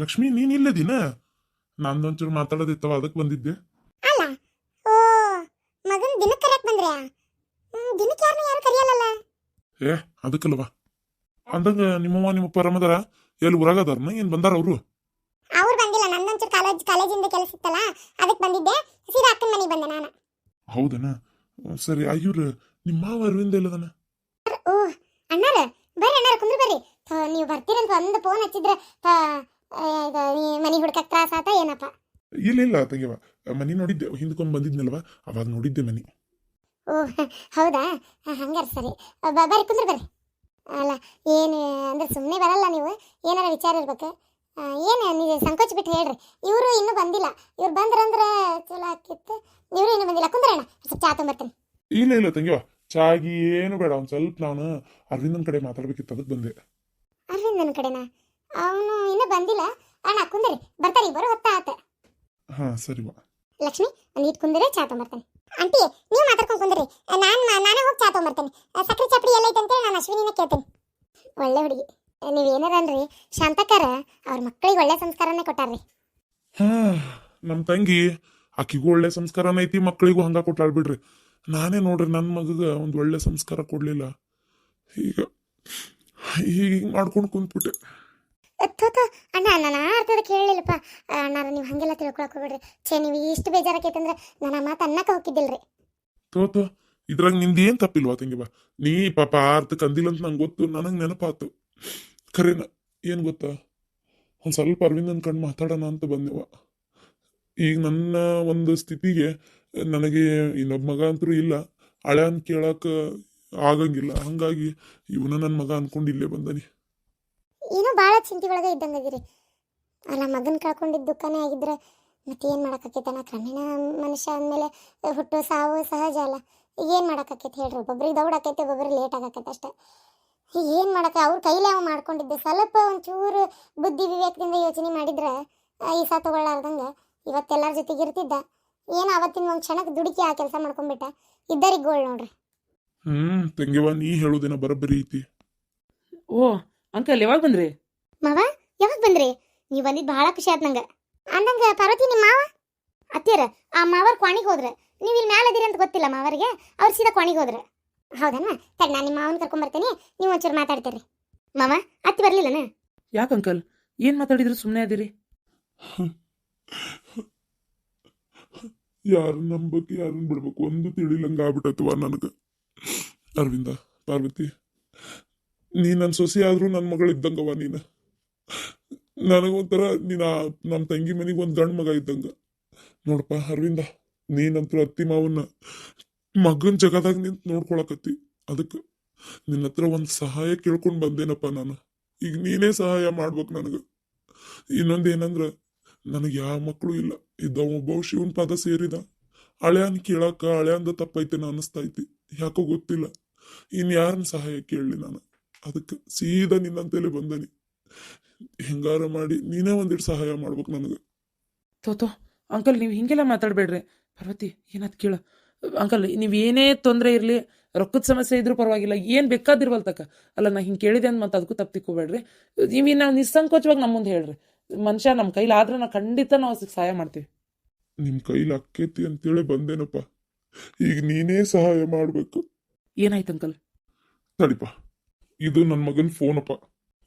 ಲಕ್ಷ್ಮಿ ನೀನ್ ಇಲ್ಲದಿನ? ನಂದೊಂಚೂರು ಮಾತಾಡೋದಿತ್ತವ ಅದಕ್ಕೆ ಬಂದಿದ್ದೆ. ಅಲ್ಲ ಓ ಮಗನ ದಿನಕ್ಕೆ ಕರೆಯಕ್ ಬಂದ್ರ್ಯಾ? ದಿನಕ್ಕೆ ಯಾರನ್ನ ಯಾರು ಕರೆಯಲ್ಲಲ್ಲ? ಏ ಅದಕ್ಕಲ್ವಾ? ಅಂದಂಗ ನಿಮ್ಮವ್ವ ನಿಮ್ಮ ಪರಮದರ ಎಲ್ಲಿ ಊರಾಗದಾರನ ಏನ್ ಬಂದಾರ ಅವರು? ಅವ್ರು ಬಂದಿಲ್ಲ ನಂದೊಂಚೂರು ಕಾಲೇಜ್ ಕಾಲೇಜಿಂದ ಕೆಲಸ ಇತ್ತಲ್ಲ ಅದಕ್ಕೆ ಬಂದಿದ್ದೆ. ಸೀದಾ ಅಕ್ಕನ ಮನೆಗೆ ಬಂದೆ ನಾನು. ಹೌದನ? ಸರಿ ಅಯ್ಯೂರ್ ನಿಮ್ಮ ಮಾವ ಅರವಿಂದ ಇಲ್ಲದನ ಓ ಅಣ್ಣಾರ ಬರ್ರಿ ಅಣ್ಣಾರ ಕುಂದ್ರು ಬರ್ರಿ. ನೀವು ಬರ್ತೀರಂತ ಒಂದು ಫೋನ್ ಹಚ್ಚಿದ್ರೆ ಮನೆ ಹುಡ್ಕಕ್ ತ್ರಾಸ ಆತ ಏನಪ್ಪ? ಇಲ್ಲ ಇಲ್ಲ ತಂಗಿವ ಮನಿ ನೋಡಿದ್ದೆ ಹಿಂದ್ಕೊಂಡ್ ಬಂದಿದ್ನಲ್ವ ಅವಾಗ ನೋಡಿದ್ದೆ ಮನೆ. ಓ ಹೌದಾ? ಹಂಗಾರ ಸರಿ. ಬರ್ರಿ ಕುಂದ್ರ ಬರ್ರಿ. ಅಲ್ಲ ಏನು ಅಂದ್ರೆ ಸುಮ್ಮನೆ ಬರಲ್ಲ ನೀವು? ಏನಾರ ವಿಚಾರ ಇರ್ಬೇಕು? ಏನು ನೀವು ಸಂಕೋಚ ಬಿಟ್ಟು ಹೇಳ್ರಿ. ಇವರು ಇನ್ನೂ ಬಂದಿಲ್ಲ. ಇವ್ರು ಬಂದ್ರಂದ್ರೆ ಚಲೋ ಆಕಿತ್ತು. ಇವರು ಇನ್ನೂ ಬಂದಿಲ್ಲ. ಕುಂದ್ರಣ್ಣ ಸ್ವಲ್ಪ ಚಾ ತೊಂಬರ್ತೀನಿ ಇಲ್ಲ ಇಲ್ಲ ತಂಗಿವ ಚಾಗಿ ಏನು ಬೇಡ ಒಂದು ಸ್ವಲ್ಪ ನಾನು ಅರವಿಂದನ ಕಡೆ ಮಾತಾಡ್ಬೇಕಿತ್ತು ಅದಕ್ಕೆ ಬಂದೆ. ಅರವಿಂದನ ಕಡೆನಾ? ಅವನು ಇನ್ನೂ ಬಂದಿಲ್ಲ. ಅಣ್ಣ ಕುಂದಿರಿ. ಬರ್ತಾರೆ ಬರೋ ಹೊತ್ತ ಆತ. ಹಾ ಸರಿ ಬಾ. ಲಕ್ಷ್ಮಿ ಇಟ್ಟು ಕುಂದ್ರೆ ಚಾ ತೊಂಬರ್ತಾನೆ ಆಂಟಿ ನೀವು ಮಾತಾಡ್ಕೊಂಡು ಕುಂದ್ರಿ. ನಾನು ನಾನೇ ಹೋಗಿ ಚಾ ತೊಂಬರ್ತೇನೆ ಸಕ್ಕರೆ ಚಪ್ಪಡಿ ಎಲ್ಲ ಐತೆ ಅಂತೇಳಿ ನಾನು ಅಶ್ವಿನಿನ ಕೇಳ್ತೇನೆ. ಒಳ್ಳೆ ಹುಡುಗಿ. ನೀವು ಏನಾರ ಅನ್ರಿ ಶಾಂತಕಾರ ಅವ್ರ ಮಕ್ಕಳಿಗೆ ಒಳ್ಳೆ ಸಂಸ್ಕಾರನೇ ಕೊಟ್ಟಾರ್ರಿ. ಹಾ ನಮ್ಮ ತಂಗಿ ಆಕಿಗೂ ಒಳ್ಳೆ ಸಂಸ್ಕಾರನ ಐತಿ ಮಕ್ಕಳಿಗೂ ಹಂಗ ಕೊಟ್ಟಾಳ್ ಬಿಡ್ರಿ. ನಾನೇ ನೋಡ್ರಿ ನನ್ನ ಮಗಗ ಒಂದು ಒಳ್ಳೆ ಸಂಸ್ಕಾರ ಕೊಡ್ಲಿಲ್ಲ. ಈಗ ಹೀಗೆ ಮಾಡ್ಕೊಂಡು ಕುಂತ್ಬಿಟ್ಟೆ. ಥೋಥೋ ಅಣ್ಣ ನಾನು ಆ ಅರ್ಥದ ಕೇಳಲಿಲ್ಲಪ್ಪ ಅಣ್ಣ ನೀವು ಹಂಗೆಲ್ಲ ತಿಳ್ಕೊಳಕ್ ಹೋಗ್ಬೇಡ್ರಿ. ಛೇ, ನೀವು ಇಷ್ಟು ಬೇಜಾರಾಕೈತಂದ್ರೆ ನಾನು ಆ ಮಾತು ಅನ್ನಕ್ಕೆ ಹೋಗಿದ್ದಿಲ್ರಿ. ತೋತ ಇದ್ರಾಗ ನಿಂದ ಏನ್ ತಪ್ಪಿಲ್ವಾ, ತಂಗಿ ಬಾ. ನೀ ಪಾಪ ಆ ಅರ್ಥಕ್ಕೆ ಅಂದಿಲ್ಲ ಅಂತ ನಂಗೆ ಗೊತ್ತು, ನನಗೆ ನೆನಪಾತು. ಖರೇನ, ಏನು ಗೊತ್ತಾ? ಒಂದು ಸ್ವಲ್ಪ ಅರವಿಂದನ್ ಕಣ್ಣು ಮಾತಾಡೋಣ ಅಂತ ಬಂದೆವ. ಈಗ ನನ್ನ ಒಂದು ಸ್ಥಿತಿಗೆ ನನಗೆ ಇನ್ನೊಬ್ಬ ಮಗ ಅಂತೂ ಇಲ್ಲ. ಹಳೆ ಅಂತ ಕೇಳಕ್ಕೆ ಆಗಂಗಿಲ್ಲ. ಹಂಗಾಗಿ ಇವನ ನನ್ನ ಮಗ ಅಂದ್ಕೊಂಡು ಇಲ್ಲೇ ಬಂದನಿ. ಏನೋ ಭಾಳ ಚಿಂತೆ ಒಳಗೆ ಇದ್ದಂಗಿರಿ ಅಲ್ಲ ಮಗನ ಕಳ್ಕೊಂಡಿದ್ದ ದುಃಖನೇ ಆಗಿದ್ರೆ ಮತ್ತೆ ಏನು ಮಾಡೋಕ್ಕಾಕೈತನ ಕ್ರಮೇಣ ಮನುಷ್ಯ ಅಂದಮೇಲೆ ಹುಟ್ಟು ಸಾವು ಸಹಜ ಅಲ್ಲ. ಈಗ ಏನು ಮಾಡೋಕ್ಕಾಕೈತೆ ಹೇಳ್ರಿ? ಒಬ್ಬೊಬ್ರಿಗೆ ದೌಡಾಕೈತೆ ಒಬ್ಬೊಬ್ರಿಗೆ ಲೇಟ್ ಆಗಕ್ಕೈತೆ ಅಷ್ಟೇ. ಈಗ ಏನು ಮಾಡಕ್ಕೆ ಅವ್ರ ಕೈಲೇ ಅವ ಮಾಡ್ಕೊಂಡಿದ್ದೆ. ಸ್ವಲ್ಪ ಒಂಚೂರು ಬುದ್ಧಿ ವಿವೇಕದಿಂದ ಯೋಚನೆ ಮಾಡಿದ್ರೆ ಈ ಸಾ ತಗೊಳ್ಳಾರ್ದಂಗೆ ಇವತ್ತೆಲ್ಲರ ಜೊತೆಗೆ ಇರ್ತಿದ್ದ. ಏನು ಅವತ್ತಿನ ಒಂದು ಕ್ಷಣಕ್ಕೆ ದುಡುಕಿ ಆ ಕೆಲಸ ಮಾಡ್ಕೊಂಡ್ಬಿಟ್ಟ ಇದ್ದರಿಗೆ ಗೋಳ್ ನೋಡ್ರಿ. ಹ್ಮ್ ತಂಗಿವ ನೀ ಹೇಳೋದೇನ ಬರಬ್ಬರಿ ಐತಿ. ಓ ಅಂಕಲ್ ಯಾವಾಗ ಬಂದ್ರಿ? ಮಾವ ಯಾವಾಗ ಬಂದ್ರಿ? ನೀವು ಬಂದಿದ್ದು ಬಹಳ ಖುಷಿ ಆಯ್ತು ನಂಗೆ. ಅಂದಂಗ ಪಾರ್ವತಿ ನಿಮ್ಮ ಮಾವ? ಅತ್ತಿಯರ ಆ ಮಾವರ್ ಕ್ವಾಣಿಗೆ ಹೋದ್ರೆ. ನೀವು ಇಲ್ಲಿ ಮ್ಯಾಲ ಅದೀರಿ ಅಂತ ಗೊತ್ತಿಲ್ಲ ಮಾವರಿಗೆ ಅವ್ರು ಸೀದಾ ಕ್ವಾಣಿಗೆ ಹೋದ್ರೆ. ಹೌದನಾ? ತಡಿ ನಾನು ನಿಮ್ಮ ಮಾವನ ಕರ್ಕೊಂಬರ್ತೀನಿ ನೀವು ಒಂಚೂರು ಮಾತಾಡ್ತೀರಿ. ಮಾವ ಅತ್ತಿ ಬರ್ಲಿಲ್ಲನ? ಯಾಕೆ ಅಂಕಲ್? ಏನ್ ಮಾತಾಡಿದ್ರು ಸುಮ್ಮನೆ ಅದಿರಿ? ಯಾರು ನಂಬಕ್ ಯಾರನ್ನ ಬಿಡ್ಬೇಕು? ಒಂದು ತಿಳಿಲಂಗ ಆಗ್ಬಿಟ್ಟತ್ವ ನನಗ? ಅರವಿಂದ ಪಾರ್ವತಿ ನೀ ನನ್ನ ಸೊಸೆ ಆದರೂ ನನ್ನ ಮಗಳು ಇದ್ದಂಗವ ನೀನ. ನನಗೊಂಥರ ನೀನು ನಮ್ಮ ತಂಗಿ ಮನೆಗೆ ಒಂದು ಗಂಡು ಮಗ ಇದ್ದಂಗ. ನೋಡಪ್ಪ ಅರವಿಂದ, ನೀನಂತೂ ಅತ್ತಿ ಮಾವನ್ನ ಮಗನ ಜಗದಾಗ ನಿಂತು ನೋಡ್ಕೊಳಕತ್ತಿ. ಅದಕ್ಕೆ ನಿನ್ನ ಹತ್ರ ಒಂದು ಸಹಾಯ ಕೇಳ್ಕೊಂಡು ಬಂದೇನಪ್ಪ ನಾನು. ಈಗ ನೀನೇ ಸಹಾಯ ಮಾಡ್ಬೇಕು ನನಗೆ. ಇನ್ನೊಂದೇನಂದ್ರ ನನಗೆ ಯಾವ ಮಕ್ಕಳು ಇಲ್ಲ. ಇದ್ದವ ಒಬ್ಬ ಶಿವನ್ ಪದ ಸೇರಿದ. ಹಳೆಯನ್ ಕೇಳಾಕ ಹಳೆಯಂದ ತಪ್ಪೈತೆ ಅನಿಸ್ತೈತಿ ಯಾಕೋ ಗೊತ್ತಿಲ್ಲ. ಇನ್ ಯಾರನ್ನ ಸಹಾಯ ಕೇಳಲಿ ನಾನು? ಅದಕ್ಕೆ ಸೀದಾ ನಿನ್ನಂತೇಳಿ ಬಂದನಿ. ಹೆಂಗಾರ ಮಾಡಿ ನೀನೇ ಒಂದಿಟ್ಟು ಸಹಾಯ ಮಾಡ್ಬೇಕು ನನಗೆ. ತೋತೋ ಅಂಕಲ್ ನೀವು ಹಿಂಗೆಲ್ಲ ಮಾತಾಡಬೇಡ್ರಿ. ಪಾರ್ವತಿ ಏನಾದ್ ಕೇಳ. ಅಂಕಲ್ ನೀವು ಏನೇ ತೊಂದರೆ ಇರಲಿ ರೊಕ್ಕದ ಸಮಸ್ಯೆ ಇದ್ರೂ ಪರವಾಗಿಲ್ಲ ಏನು ಬೇಕಾದಿರ್ವಲ್ ತಕ ಅಲ್ಲ ನಾ ಹಿಂಗೆ ಕೇಳಿದೆ ಅಂತ ಮತ್ತೆ ಅದಕ್ಕೂ ತಪ್ಪು ತಿಕ್ಕೋಬೇಡ್ರಿ ನೀವು ನಾವು ನಿಸ್ಸಂಕೋಚವಾಗಿ ನಮ್ಮ ಮುಂದೆ ಹೇಳ್ರಿ. ಮನುಷ್ಯ ನಮ್ಮ ಕೈಲಿ ಆದ್ರೆ ನಾವು ಖಂಡಿತ ನಾವು ಅದಕ್ಕೆ ಸಹಾಯ ಮಾಡ್ತೀವಿ. ನಿಮ್ಮ ಕೈಲಿ ಅಕ್ಕೈತಿ ಅಂತೇಳಿ ಬಂದೇನಪ್ಪ. ಈಗ ನೀನೇ ಸಹಾಯ ಮಾಡಬೇಕು. ಏನಾಯ್ತು ಅಂಕಲ್? ತಡಿಪ. ಇದು ನನ್ನ ಮಗನ ಫೋನಪ್ಪ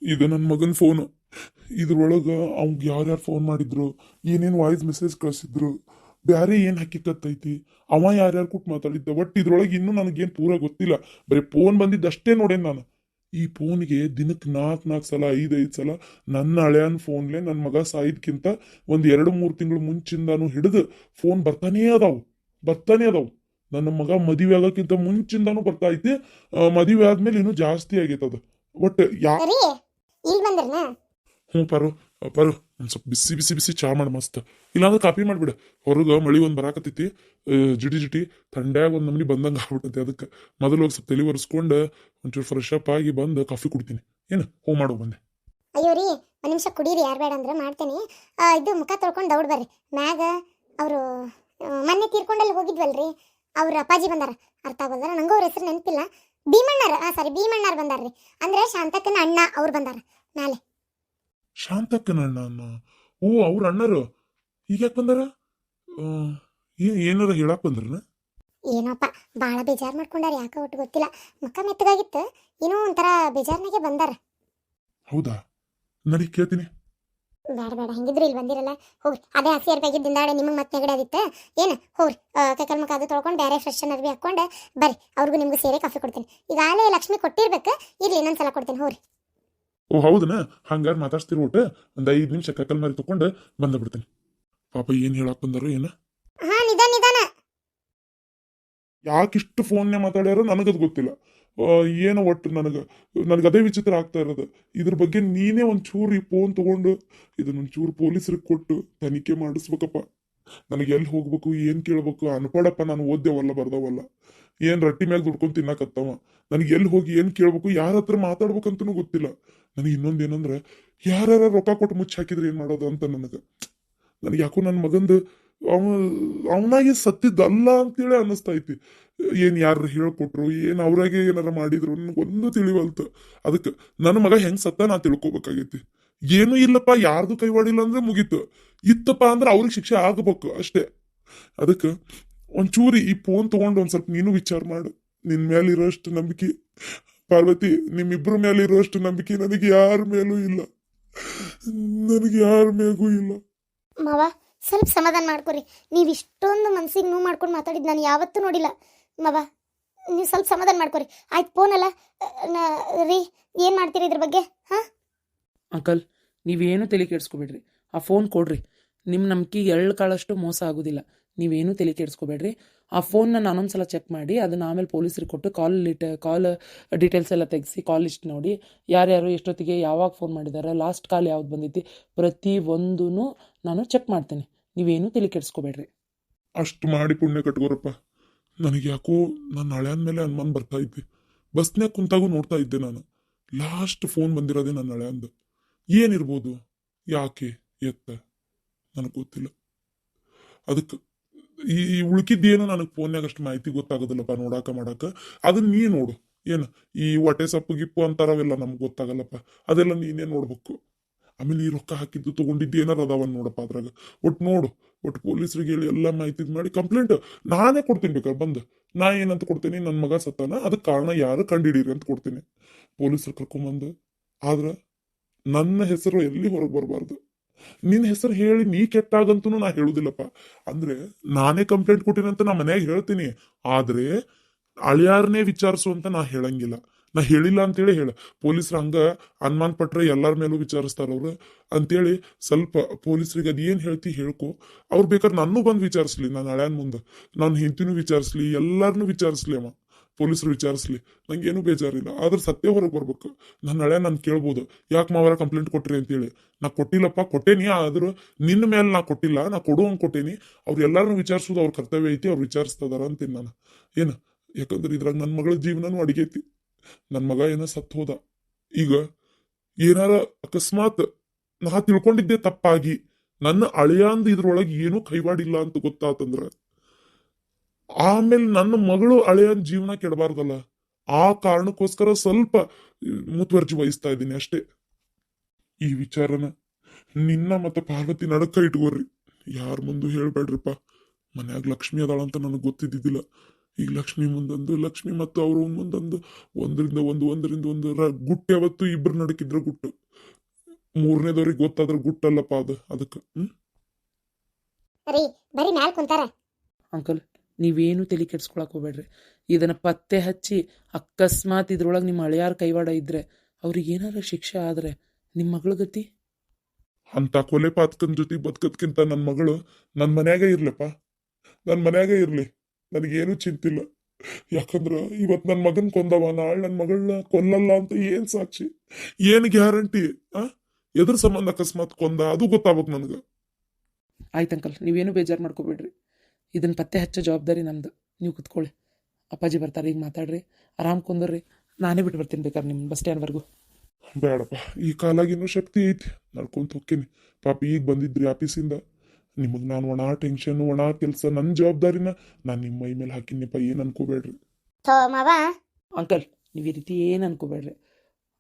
ಇದು ನನ್ನ ಮಗನ ಫೋನು ಇದ್ರೊಳಗೆ ಅವ್ಗೆ ಯಾರ್ಯಾರು ಫೋನ್ ಮಾಡಿದ್ರು, ಏನೇನು ವಾಯ್ಸ್ ಮೆಸೇಜ್ ಕಳ್ಸಿದ್ರು, ಬ್ಯಾರೆ ಏನ್ ಹಕ್ಕಿಕತ್ತೈತಿ, ಅವ ಯಾರ್ಯಾರು ಕೊಟ್ಟು ಮಾತಾಡಿದ್ದ ಒಟ್ಟು ಇದ್ರೊಳಗೆ ಇನ್ನೂ ನನಗೇನು ಪೂರ ಗೊತ್ತಿಲ್ಲ. ಬರೀ ಫೋನ್ ಬಂದಿದ್ದಷ್ಟೇ ನೋಡೇನ್ ನಾನು. ಈ ಫೋನ್ಗೆ ದಿನಕ್ಕೆ ನಾಲ್ಕು ನಾಲ್ಕು ಸಲ ಐದೈದು ಐದು ಸಲ ನನ್ನ ಹಳೆಯನ್ ಫೋನ್ಲೆ ನನ್ನ ಮಗ ಸಾಯಿದ್ಕಿಂತ ಒಂದು ಎರಡು ಮೂರು ತಿಂಗಳು ಮುಂಚಿಂದಾನು ಹಿಡಿದು ಫೋನ್ ಬರ್ತಾನೇ ಅದಾವು. ಬರ್ತಾನೇ ಅದಾವು. ನನ್ನ ಮಗ ಮದುವೆ ಆಗೋಕ್ಕಿಂತ ಮುಂಚಿಂದಾನು ಬರ್ತಾ ಐತಿ ಮದುವೆ ಆದ್ಮೇಲೆ ಇನ್ನೂ ಜಾಸ್ತಿ ಆಗೈತೆ ಅದು ಒಟ್ಟು ಯಾ ಹ್ಞೂ ಪರು ಪರು ಒಂದು ಸ್ವಲ್ಪ ಬಿಸಿ ಬಿಸಿ ಬಿಸಿ ಚಾ ಮಾಡಿ ಮಸ್ತ್. ಇಲ್ಲಾಂದ್ರೆ ಕಾಪಿ ಮಾಡಿಬಿಡು. ಹೊರಗೆ ಮಳಿ ಒಂದು ಬರಾಕತ್ತೈತಿ. ಜಿಟಿ ಜಿಟಿ ಥಂಡ್ಯಾಗ ಒಂದು ನಮ್ಗೆ ಬಂದಂಗೆ ಆಗ್ಬಿಟ್ಟೈತಿ ಅದಕ್ಕೆ. ಮೊದಲು ಹೋಗಿ ಸ್ವಲ್ಪ ತಲೆ ಒರೆಸ್ಕೊಂಡು ಒಂಚೂರು ಫ್ರೆಶ್ ಅಪ್ ಆಗಿ ಬಂದು ಕಾಫಿ ಕುಡ್ತೀನಿ. ಏನು? ಹೋ ಮಾಡೋ ಬಂದೆ ಅಯ್ಯೋ ರೀ ಒಂದು ನಿಮಿಷ ಕುಡೀರಿ ಯಾರು ಬೇಡ ಅಂದ್ರೆ ಮಾಡ್ತೇನೆ. ಇದು ಮುಖ ತೊಳ್ಕೊಂಡು ದೌಡ್ ಬರ್ರಿ. ಮ್ಯಾಗ ಅವರು ಮೊನ್ನೆ ತೀರ್ಕೊಂಡಲ್ಲಿ ಹೋಗಿದ್ವಲ್ರಿ. ಅವ್ರ ಅಪ್ಪಾಜಿ ಬಂದಾರ. ಅರ್ಥ ಆಗಲ್ದಾರ ನಂಗೂ ಅವ್ರ ಹೆಸರು ನೆನಪಿಲ್ಲ. ಭೀಮಣ್ಣಾರ ಆ ಸಾರಿ ಭೀಮಣ್ಣಾರ್ ಬಂದಾರ್ರಿ. ಅಂದ್ರೆ ಶಾಂತಕ್ಕನ ಅಣ್ಣ ಅವ್ರು ಬಂದಾರ. ಮ್ಯಾಲೆ ಶಾಂತಕ್ಕನ ಅಣ್ಣ ಅಮ್ಮ ಓ ಅವ್ರ ಅಣ್ಣರು. ಈಗ ಯಾಕೆ ಬಂದಾರ? ಏನಾರ ಹೇಳಕ್ ಬಂದ್ರನ? ಏನೋಪ್ಪ ಭಾಳ ಬೇಜಾರು ಮಾಡ್ಕೊಂಡಾರ. ಯಾಕೆ ಒಟ್ಟು ಗೊತ್ತಿಲ್ಲ. ಮುಖ ಮೆತ್ತಗಾಗಿತ್ತು. ಏನೋ ಒಂಥರ ಬೇಜಾರ್ನಾಗೆ ಬಂದಾರ. ಹೌದಾ? ನಡಿ ಕೇಳ್ತೀನಿ. ಬೇಡ ಬೇಡ. ಹೆಂಗಿದ್ರು ಇಲ್ಲಿ ಬಂದಿರಲ್ಲ. ಹೋಗ್ರಿ. ಅದೇ ಹಸಿ ರೂಪಾಯಿ ದಿಂದಾಡೆ ನಿಮಗೆ ಮತ್ತೆ ನೆಗಡಿ ಆಗಿತ್ತು ಏನು? ಹೋಗ್ರಿ. ಕೈಕಲ್ ಮುಖ ಅದು ತೊಳ್ಕೊಂಡು ಬೇರೆ ಫ್ರೆಶ್ ಅರ್ಬಿ ಹಾಕೊಂಡು ಬರ್ರಿ. ಅವ್ರಿಗೂ ನಿಮ್ಗೆ ಸೇರಿ ಕಾಫಿ ಕೊಡ್ತೀನಿ. ಈಗಾಗಲೇ ಲಕ್ಷ್ಮಿ ಕೊಟ್ಟಿರ್ಬೇಕು? ಇರ್ಲಿ ಇನ್ನೊಂದ್ಸಲ ಕೊಡ್ತೀನಿ. ಹೋಗ್ರಿ. ಓ ಹೌದನ? ಹಂಗಾರೆ ಮಾತಾಡ್ಸ್ತಿರ್ ಊಟ? ಒಂದು ಐದು ನಿಮಿಷ ಕೈಕಲ್ ಮಾರಿ ತೊಕೊಂಡು ಬಂದ ಬಿಡ್ತೀನಿ. ಪಾಪ ಏನು ಹೇಳಕ್ ಬಂದರು ಏನು? ಹಾಂ ನಿಧಾನ ನಿಧಾನ. ಯಾಕಿಷ್ಟು ಫೋನ್ನೇ ಮಾತಾಡ್ಯಾರ ನನಗದು ಗೊತ್ತಿಲ್ಲ. ಏನೋ ಒಟ್ಟು ನನಗೆ? ನನಗೆ ಅದೇ ವಿಚಿತ್ರ ಆಗ್ತಾ ಇರೋದು. ಇದ್ರ ಬಗ್ಗೆ ನೀನೇ ಒಂಚೂರು ಈ ಫೋನ್ ತಗೊಂಡು ಇದನ್ನ ಒಂಚೂರು ಪೊಲೀಸರಿಗೆ ಕೊಟ್ಟು ತನಿಖೆ ಮಾಡಿಸ್ಬೇಕಪ್ಪ. ನನಗೆ ಎಲ್ಲಿ ಹೋಗ್ಬೇಕು, ಏನು ಕೇಳ್ಬೇಕು, ಅನ್ಪಾಡಪ್ಪ ನಾನು ಓದ್ದೇವಲ್ಲ ಬರ್ದವಲ್ಲ. ಏನು ರಟ್ಟಿ ಮೇಲೆ ದುಡ್ಕೊಂಡು ತಿನ್ನಕತ್ತವ? ನನಗೆ ಎಲ್ಲಿ ಹೋಗಿ ಏನು ಕೇಳ್ಬೇಕು, ಯಾರ ಹತ್ರ ಮಾತಾಡ್ಬೇಕಂತನೂ ಗೊತ್ತಿಲ್ಲ. ನನಗೆ ಇನ್ನೊಂದು ಏನಂದ್ರೆ, ಯಾರ್ಯಾರ ರೊಕ್ಕ ಕೊಟ್ಟು ಮುಚ್ಚಿ ಹಾಕಿದ್ರೆ ಏನ್ ಮಾಡೋದು ಅಂತ ನನಗೆ. ನನಗೆ ಯಾಕೋ ನನ್ನ ಮಗಂದು, ಅವ, ಅವನಾಗಿ ಸತ್ತಿದ್ದಲ್ಲ ಅಂತೇಳಿ ಅನ್ನಿಸ್ತಾ ಐತಿ. ಏನ್ ಯಾರು ಹೇಳ್ಕೊಟ್ರು, ಏನು ಅವ್ರಾಗೆ ಏನಾರ ಮಾಡಿದ್ರು ನನಗೊಂದು ತಿಳಿವಲ್ತು ಅದಕ್ಕೆ ನನ್ನ ಮಗ ಹೆಂಗ್ ಸತ್ತ ನಾ ತಿಳ್ಕೊಬೇಕಾಗೈತಿ. ಏನೂ ಇಲ್ಲಪ್ಪ, ಯಾರ್ದು ಕೈವಾಡಿಲ್ಲ ಅಂದ್ರೆ ಮುಗೀತು. ಇತ್ತಪ್ಪ ಅಂದ್ರೆ ಅವ್ರಿಗೆ ಶಿಕ್ಷೆ ಆಗಬೇಕು ಅಷ್ಟೇ. ಅದಕ್ಕೆ ಒಂಚೂರಿ ಈ ಫೋನ್ ತಗೊಂಡು ಒಂದು ಸ್ವಲ್ಪ ನೀನು ವಿಚಾರ ಮಾಡು. ನಿನ್ನ ಮೇಲೆ ಇರೋಷ್ಟು ನಂಬಿಕೆ. ಪಾರ್ವತಿ, ನಿಮ್ಮಿಬ್ರ ಮೇಲೆ ಇರೋಷ್ಟು ನಂಬಿಕೆ ನನಗೆ ಯಾರ ಮೇಲೂ ಇಲ್ಲ. ನನಗೆ ಯಾರ ಮೇಗೂ ಇಲ್ಲ. ಮಾವ, ಸ್ವಲ್ಪ ಸಮಾಧಾನ ಮಾಡ್ಕೊರಿ. ನೀವು ಇಷ್ಟೊಂದು ಮನ್ಸಿಗೆ ನೋವು ಮಾಡ್ಕೊಂಡು ಮಾತಾಡಿದ್ದು ನಾನು ಯಾವತ್ತೂ ನೋಡಿಲ್ಲ. ಮಾವ ನೀವು ಸ್ವಲ್ಪ ಸಮಾಧಾನ ಮಾಡ್ಕೊರಿ. ಆಯ್ತು ಫೋನ್ ಅಲ್ಲ ನಾ- ರೀ ಏನು ಮಾಡ್ತೀರಿ ಇದ್ರ ಬಗ್ಗೆ? ಹಾಂ? ಅಂಕಲ್ ನೀವೇನು ತಲೆ ಕೆಡ್ಸ್ಕೊಬೇಡ್ರಿ. ಆ ಫೋನ್ ಕೊಡ್ರಿ. ನಿಮ್ಮ ನಂಬಿಕೆ ಎರಡು ಕಾಳಷ್ಟು ಮೋಸ ಆಗೋದಿಲ್ಲ. ನೀವೇನು ತಲೆ ಕೆಡಿಸ್ಕೋಬೇಡ್ರಿ. ಆ ಫೋನ್ನ ನಾನೊಂದ್ಸಲ ಚೆಕ್ ಮಾಡಿ ಅದನ್ನ ಆಮೇಲೆ ಪೊಲೀಸರಿಗೆ ಕೊಟ್ಟು ಕಾಲ್ ಲಿಟ ಕಾಲ್ ಡೀಟೇಲ್ಸ್ ಎಲ್ಲ ತೆಗೆಸಿ ಕಾಲ್ ಲಿಸ್ಟ್ ನೋಡಿ. ಯಾರ್ಯಾರು ಎಷ್ಟೊತ್ತಿಗೆ ಯಾವಾಗ ಫೋನ್ ಮಾಡಿದ್ದಾರೆ ಲಾಸ್ಟ್ ಕಾಲ್ ಯಾವ್ದು ಬಂದೈತಿ ಪ್ರತಿ ಒಂದೂ ನಾನು ಚೆಕ್ ಮಾಡ್ತೀನಿ. ನೀವೇನು ತಲೆ ಕೆಡಿಸ್ಕೋಬೇಡ್ರಿ. ಅಷ್ಟು ಮಾಡಿ ಪುಣ್ಯ ಕಟ್ಕೋರಪ್ಪ. ನನಗೆ ಯಾಕೋ ನನ್ನ ನಾಳೆ ಮೇಲೆ ಅನುಮಾನ ಬರ್ತಾ ಇದ್ದೆ. ಬಸ್ನ್ಯಾಗ ಕುಂತಾಗೂ ನೋಡ್ತಾ ಇದ್ದೆ ನಾನು. ಲಾಸ್ಟ್ ಫೋನ್ ಬಂದಿರೋದೆ ನನ್ನ ನಾಳೆ ಅಂದ ಏನಿರ್ಬೋದು? ಯಾಕೆ ಎತ್ತ? ನನಗೆ ಗೊತ್ತಿಲ್ಲ. ಅದಕ್ಕೆ ಈ ಉಳ್ಕಿದ್ದೇನು ನನಗೆ ಫೋನ್ಯಾಗ ಅಷ್ಟು ಮಾಹಿತಿ ಗೊತ್ತಾಗೋದಿಲ್ಲಪ್ಪ ನೋಡಾಕ ಮಾಡಾಕ. ಅದನ್ನ ನೀ ನೋಡು. ಏನು? ಈ ಹೊಟ್ಟೆ ಸಪ್ಪು ಗಿಪ್ಪು ಅಂತಾರವೆಲ್ಲ ನಮ್ಗೆ ಗೊತ್ತಾಗಲ್ಲಪ್ಪ. ಅದೆಲ್ಲ ನೀನೇ ನೋಡ್ಬೇಕು. ಆಮೇಲೆ ಈ ರೊಕ್ಕ ಹಾಕಿದ್ದು ತೊಗೊಂಡಿದ್ದು ಏನಾರ ಅದಾವನ್ನ ನೋಡಪ್ಪ ಅದ್ರಾಗ. ಒಟ್ಟು ನೋಡು. ಒಟ್ಟು ಪೊಲೀಸರಿಗೆ ಹೇಳಿ ಎಲ್ಲ ಮಾಹಿತಿ ಮಾಡಿ ಕಂಪ್ಲೇಂಟ್ ನಾನೇ ಕೊಡ್ತೀನಿ ಬೇಕಾದ್ರೆ ಬಂದು. ನಾ ಏನಂತ ಕೊಡ್ತೀನಿ? ನನ್ನ ಮಗ ಸತ್ತಾನ ಅದಕ್ಕೆ ಕಾರಣ ಯಾರು ಕಂಡಿಡೀರಿ ಅಂತ ಕೊಡ್ತೀನಿ. ಪೊಲೀಸರು ಕರ್ಕೊಂಬಂದು, ಆದ್ರೆ ನನ್ನ ಹೆಸರು ಎಲ್ಲಿ ಹೊರಗೆ ಬರಬಾರ್ದು? ನಿನ್ನ ಹೆಸರು ಹೇಳಿ ನೀ ಕೆಟ್ಟಾಗಂತೂ ನಾ ಹೇಳುದಿಲ್ಲಪ್ಪ. ಅಂದ್ರೆ ನಾನೇ ಕಂಪ್ಲೇಂಟ್ ಕೊಟ್ಟಿನಂತ ನಾ ಮನ್ಯಾಗ ಹೇಳ್ತೀನಿ. ಆದ್ರೆ ಅಳಿಯಾರನೇ ವಿಚಾರಿಸು ಅಂತ ನಾ ಹೇಳಂಗಿಲ್ಲ. ನಾ ಹೇಳಿಲ್ಲ ಅಂತೇಳಿ ಹೇಳ. ಪೊಲೀಸ್ರ ಹಂಗ ಅನುಮಾನ ಪಟ್ರೆ ಎಲ್ಲರ ಮೇಲೂ ವಿಚಾರಿಸ್ತಾರ ಅವ್ರು. ಅಂತೇಳಿ ಸ್ವಲ್ಪ ಪೊಲೀಸರಿಗೆ ಅದ್ ಏನ್ ಹೇಳ್ತಿ ಹೇಳ್ಕೊ. ಅವ್ರು ಬೇಕಾದ್ರೆ ನನ್ನೂ ಬಂದು ವಿಚಾರಿಸ್ಲಿ, ನಾನು ಹಳ್ಯಾನ್ ಮುಂದೆ. ನನ್ನ ಹೆಂಡತಿನೂ ವಿಚಾರಿಸ್ಲಿ ಎಲ್ಲಾರನ್ನೂ ವಿಚಾರಿಸ್ಲಿ ಅವ. ಪೊಲೀಸರು ವಿಚಾರಿಸ್ಲಿ. ನಂಗೇನು ಬೇಜಾರಿಲ್ಲ. ಆದ್ರೆ ಸತ್ಯ ಹೊರಗೆ ಬರ್ಬೇಕು. ನನ್ನ ಹಳೆ ನಾನು ಕೇಳ್ಬೋದು. ಯಾಕೆ ಮಾವರ ಕಂಪ್ಲೇಂಟ್ ಕೊಟ್ರಿ ಅಂತೇಳಿ. ನಾ ಕೊಟ್ಟಿಲ್ಲಪ್ಪ, ಕೊಟ್ಟೇನಿ, ಆದ್ರೂ ನಿನ್ನ ಮೇಲೆ ನಾ ಕೊಟ್ಟಿಲ್ಲ, ನಾ ಕೊಡುವಂಗೆ ಕೊಟ್ಟೇನಿ. ಅವ್ರು ಎಲ್ಲರನ್ನೂ ವಿಚಾರಿಸೋದು ಅವ್ರ ಕರ್ತವ್ಯ ಐತಿ, ಅವ್ರು ವಿಚಾರಿಸ್ತದಾರ ಅಂತೀನಿ ನಾನು. ಏನು? ಯಾಕಂದ್ರೆ ಇದ್ರಾಗ ನನ್ನ ಮಗಳ ಜೀವನನೂ ಅಡಿಗೈತಿ. ನನ್ನ ಮಗ ಏನೋ ಸತ್ತು ಹೋದ. ಈಗ ಏನಾರ ಅಕಸ್ಮಾತ್ ನಾ ತಿಳ್ಕೊಂಡಿದ್ದೆ ತಪ್ಪಾಗಿ. ನನ್ನ ಅಳಿಯಾಂದ ಇದ್ರೊಳಗೆ ಏನೂ ಕೈವಾಡಿಲ್ಲ ಅಂತ ಗೊತ್ತಾತಂದ್ರ. ಆಮೇಲೆ ನನ್ನ ಮಗಳು ಅಳಿಯನ್ ಜೀವನ ಕೆಡಬಾರ್ದಲ್ಲ. ಆ ಕಾರಣಕ್ಕೋಸ್ಕರ ಸ್ವಲ್ಪ ಮುತುವರ್ಜಿ ವಹಿಸ್ತಾ ಇದ್ದೀನಿ ಅಷ್ಟೇ. ಈ ವಿಚಾರನ ನಿನ್ನ ಮತ್ತೆ ಪಾರ್ವತಿ ನಡಕ ಇಟ್ಕೋರಿ. ಯಾರ ಮುಂದೂ ಹೇಳ್ಬೇಡ್ರಿಪ್ಪ. ಮನ್ಯಾಗ ಲಕ್ಷ್ಮಿ ಅದಾಳಂತ ನನಗೆ ಗೊತ್ತಿದ್ದಿದ್ದಿಲ್ಲ. ಈಗ ಲಕ್ಷ್ಮಿ ಮುಂದಂದು ಲಕ್ಷ್ಮಿ ಮತ್ತು ಅವ್ರ ಮುಂದೊಂದು ಒಂದರಿಂದ ಒಂದು ಒಂದರಿಂದ ಒಂದು ರ- ಗುಟ್ಟು ಯಾವತ್ತು ಇಬ್ರು ನಡಕಿದ್ರ ಗುಟ್ಟು. ಮೂರನೇದವ್ರಿಗೆ ಗೊತ್ತಾದ್ರೆ ಗುಟ್ಟಲ್ಲಪ್ಪ ಅದು ಅದಕ್ಕೆ. ಹ್ಮ್? ರೀ ಬರೀ ಮ್ಯಾಲ್ ಕುಂತಾರ. ಅಂಕಲ್ ನೀವೇನು ತಲೆ ಕೆಡ್ಸ್ಕೊಳಕ್ ಹೋಗ್ಬೇಡ್ರಿ. ಇದನ್ನ ಪತ್ತೆ ಹಚ್ಚಿ ಅಕಸ್ಮಾತ್ ಇದ್ರೊಳಗೆ ನಿಮ್ಮ ಹಳೆಯಾರ ಕೈವಾಡ ಇದ್ರೆ ಅವ್ರಿಗೆ ಏನಾರ ಶಿಕ್ಷೆ ಆದ್ರೆ ನಿಮ್ಮ ಮಗಳ ಗತಿ? ಅಂತ ಕೊಲೆ ಪಾತ್ಕನ್ ಜೊತೆ ಬದುಕದ್ಕಿಂತ ನನ್ನ ಮಗಳು ನನ್ನ ಮನ್ಯಾಗ ಇರ್ಲಪ್ಪ. ನನ್ನ ಮನ್ಯಾಗ ಇರಲಿ. ನನಗೇನು ಚಿಂತಿಲ್ಲ. ಯಾಕಂದ್ರೆ ಇವತ್ತು ನನ್ನ ಮಗನ್ ಕೊಂದವ ನಾಳೆ ನನ್ನ ಮಗಳನ್ನ ಕೊಲ್ಲಲ್ಲ ಅಂತ ಏನು ಸಾಕ್ಷಿ? ಏನು ಗ್ಯಾರಂಟಿ? ಆ? ಎದ್ರ ಸಂಬಂಧ ಅಕಸ್ಮಾತ್ ಕೊಂದ ಅದು ಗೊತ್ತಾಗ್ಬೇಕು ನನಗೆ. ಆಯ್ತು ಅಂಕಲ್ ನೀವೇನು ಬೇಜಾರು ಮಾಡ್ಕೋಬೇಡ್ರಿ. ಇದನ್ನ ಪತ್ತೆ ಹಚ್ಚೋ ಜವಾಬ್ದಾರಿ ನಮ್ದು. ನೀವು ಕುತ್ಕೊಳ್ಳಿ. ಅಪ್ಪಾಜಿ ಬರ್ತಾರೆ ಈಗ ಮಾತಾಡ್ರಿ. ಆರಾಮ್ ಕೊಂದ್ರಿ. ನಾನೇ ಬಿಟ್ಟು ಬರ್ತೀನಿ ಬೇಕಾದ್ರೆ ನಿಮ್ಮ ಬಸ್ ಸ್ಟ್ಯಾಂಡ್ವರೆಗೂ. ಬೇಡಪ್ಪ ಈ ಕಾಲಾಗಿನ್ನೂ ಶಕ್ತಿ ಐತಿ. ನಡ್ಕೊಂತ ಹೋಗ್ತೀನಿ. ಪಾಪ ಈಗ ಬಂದಿದ್ರಿ ಆಫೀಸಿಂದ. ನಿಮಗ್ ನಾನು ಒಣ ಟೆನ್ಷನ್ ಒಣ ಕೆಲಸ ನನ್ನ ಜವಾಬ್ದಾರಿನ ನಾನು ನಿಮ್ಮ ಮೈ ಮೇಲೆ ಹಾಕಿನಿಪ್ಪ ಏನು ಅನ್ಕೋಬೇಡ್ರಿ? ಅಂಕಲ್ ನೀವು ಈ ರೀತಿ ಏನು ಅನ್ಕೋಬೇಡ್ರಿ?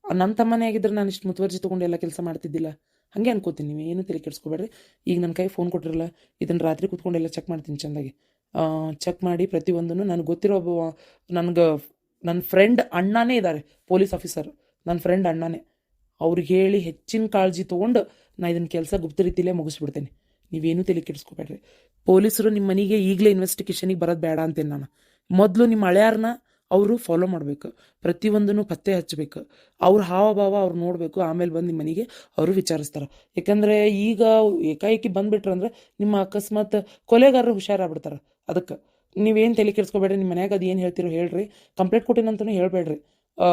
ನನ್ನ ತಮ್ಮನೇ ಆಗಿದ್ರೆ ನಾನು ಇಷ್ಟು ಮುತುವರ್ಜಿ ತೊಗೊಂಡು ಎಲ್ಲ ಕೆಲಸ ಮಾಡ್ತಿದ್ದಿಲ್ಲ. ಹಾಗೆ ಅನ್ಕೋತೀನಿ ನೀವು ಏನು ತಲೆ ಕೆಡಿಸ್ಕೋಬೇಡ್ರಿ. ಈಗ ನನ್ನ ಕೈ ಫೋನ್ ಕೊಟ್ಟಿರಲ್ಲ ಇದನ್ನು ರಾತ್ರಿ ಕೂತ್ಕೊಂಡೆಲ್ಲ ಚೆಕ್ ಮಾಡ್ತೀನಿ ಚೆಂದಾಗಿ. ಚೆಕ್ ಮಾಡಿ ಪ್ರತಿಯೊಂದನ್ನು ನನಗೆ ಗೊತ್ತಿರೋ ಒಬ್ಬ ನನಗೆ ನನ್ನ ಫ್ರೆಂಡ್ ಅಣ್ಣನೇ ಇದ್ದಾರೆ ಪೊಲೀಸ್ ಆಫೀಸರ್ ನನ್ನ ಫ್ರೆಂಡ್ ಅಣ್ಣನೇ. ಅವ್ರಿಗೆ ಹೇಳಿ ಹೆಚ್ಚಿನ ಕಾಳಜಿ ತೊಗೊಂಡು ನಾನು ಇದನ್ನ ಕೆಲಸ ಗುಪ್ತ ರೀತಿಲೇ ಮುಗಿಸ್ಬಿಡ್ತೇನೆ. ನೀವೇನು ತಲೆ ಕೆಡಿಸ್ಕೋಬೇಡ್ರಿ ಪೊಲೀಸರು ನಿಮ್ಮ ಮನೆಗೆ ಈಗಲೇ ಇನ್ವೆಸ್ಟಿಗೇಷನಿಗೆ ಬರೋದು ಬೇಡ ಅಂತೇನೆ ನಾನು. ಮೊದಲು ನಿಮ್ಮ ಹಳೆಯಾರನ್ನ ಅವರು ಫಾಲೋ ಮಾಡಬೇಕು. ಪ್ರತಿಯೊಂದನ್ನು ಪತ್ತೆ ಹಚ್ಚಬೇಕು. ಅವ್ರ ಹಾವಭಾವ ಅವ್ರು ನೋಡಬೇಕು. ಆಮೇಲೆ ಬಂದು ನಿಮ್ಮ ಮನೆಗೆ ಅವರು ವಿಚಾರಿಸ್ತಾರೆ. ಯಾಕಂದರೆ ಈಗ ಏಕಾಏಕಿ ಬಂದ್ಬಿಟ್ರಂದ್ರೆ ನಿಮ್ಮ ಅಕಸ್ಮಾತ್ ಕೊಲೆಗಾರರು ಹುಷಾರಾಗ್ಬಿಡ್ತಾರೆ. ಅದಕ್ಕೆ ನೀವೇನು ತಲೆ ಕೆಡಿಸ್ಕೋಬೇಡ್ರಿ ನಿಮ್ಮ ಮನ್ಯಾಗ ಅದು ಏನು ಹೇಳ್ತಿರೋ ಹೇಳ್ರಿ. ಕಂಪ್ಲೇಂಟ್ ಕೊಟ್ಟಿನಂತನೂ ಹೇಳ್ಬೇಡ್ರಿ.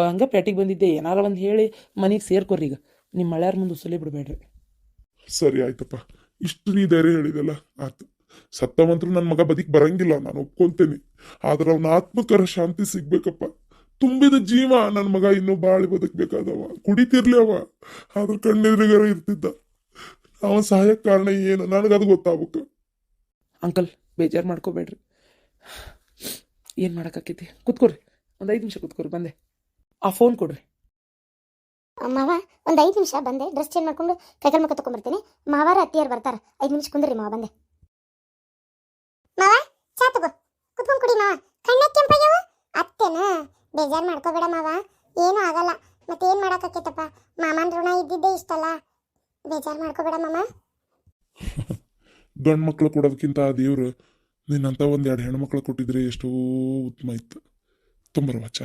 ಹಂಗೆ ಪೇಟಿಗೆ ಬಂದಿದ್ದೆ. ಏನಾರ ಒಂದು ಹೇಳಿ ಮನೆಗೆ ಸೇರ್ಕೊರಿ ಈಗ ನಿಮ್ಮ ಮಳೆಯಾರ ಮುಂದೆ ಉಸಲಿ ಬಿಡಬೇಡ್ರಿ. ಸರಿ ಆಯ್ತಪ್ಪ. ಇಷ್ಟು ನೀ ಧೈರ್ಯ ಹೇಳಿದಲ್ಲ? ಆತು ಸತ್ತವಂತ್ರು ನನ್ನ ಮಗ ಬದಿಕ್ ಬರಂಗಿಲ್ಲ, ನಾನು ಒಪ್ಕೊಂತೇನೆ ಆದ್ರೆ ಅವನ ಆತ್ಮಕರ ಶಾಂತಿ ಸಿಗ್ಬೇಕಪ್ಪ. ತುಂಬಿದ ಜೀವ ನನ್ನ ಮಗ ಇನ್ನೂ ಬಾಳಿ ಬದುಕಬೇಕಾದವ. ಕುಡಿತಿರ್ಲಿ ಅವ. ಆದ್ರ ಕಣ್ಣೆದುರಿಗಾರ ಇರ್ತಿದ್ದ. ಅವ ಸಹಾಯಕ್ಕೆ ಕಾರಣ ಏನು? ನನಗದು ಗೊತ್ತಾಗ್ಬೇಕು. ಅಂಕಲ್, ಬೇಜಾರು ಮಾಡ್ಕೋಬೇಡ್ರಿ. ಏನು ಮಾಡೋಕ್ಕಾಕೈತಿ ಕುತ್ಕೋರಿ. ಒಂದು ಐದು ನಿಮಿಷ ಕೂತ್ಕೊರಿ, ಬಂದೆ. ಆ ಫೋನ್ ಕೊಡ್ರಿ. ಮಾವ, ಒಂದು ಐದು ನಿಮಿಷ ಬಂದೆ. ಡ್ರೆಸ್ ಚೇಂಜ್ ಮಾಡ್ಕೊಂಡು ಕೈಕಲ್ ಮುಖ ತಗೊಂಡ್ಬರ್ತೀನಿ ಮಾವಾರ ಅತ್ತಿಯರು ಬರ್ತಾರ. ಐದು ನಿಮಿಷ ಕುಂದ್ರಿ ಮಾವ, ಬಂದೆ. ಮಾವ, ಚಾ ತಗೋ. ಕುತ್ಕೊಂಡು ಕುಡಿ ಮಾವ. ಕಣ್ಣ ಕೆಂಪಾಗ್ಯವ? ಅತ್ತೇನ? ಬೇಜಾರ್ ಮಾಡ್ಕೋಬೇಡ ಮಾವ. ಏನೂ ಆಗಲ್ಲ. ಮತ್ತೆ ಏನು ಮಾಡೋಕ್ಕಾಕೈತಪ್ಪ? ಮಾಮನ್ ಋಣ ಇದ್ದಿದ್ದೇ ಇಷ್ಟಲ್ಲ. ಬೇಜಾರ್ ಮಾಡ್ಕೋಬೇಡ ಮಾಮ. ಗಂಡು ಮಕ್ಳು ಕೊಡೋದಕ್ಕಿಂತ ದೇವ್ರು ನಿನ್ನಂತ ಒಂದೆರಡು ಹೆಣ್ಮಕ್ಳು ಕೊಟ್ಟಿದ್ರೆ ಎಷ್ಟೋ ಉತ್ತಮ ಇತ್ತು. ತುಂಬರವ ಚಾ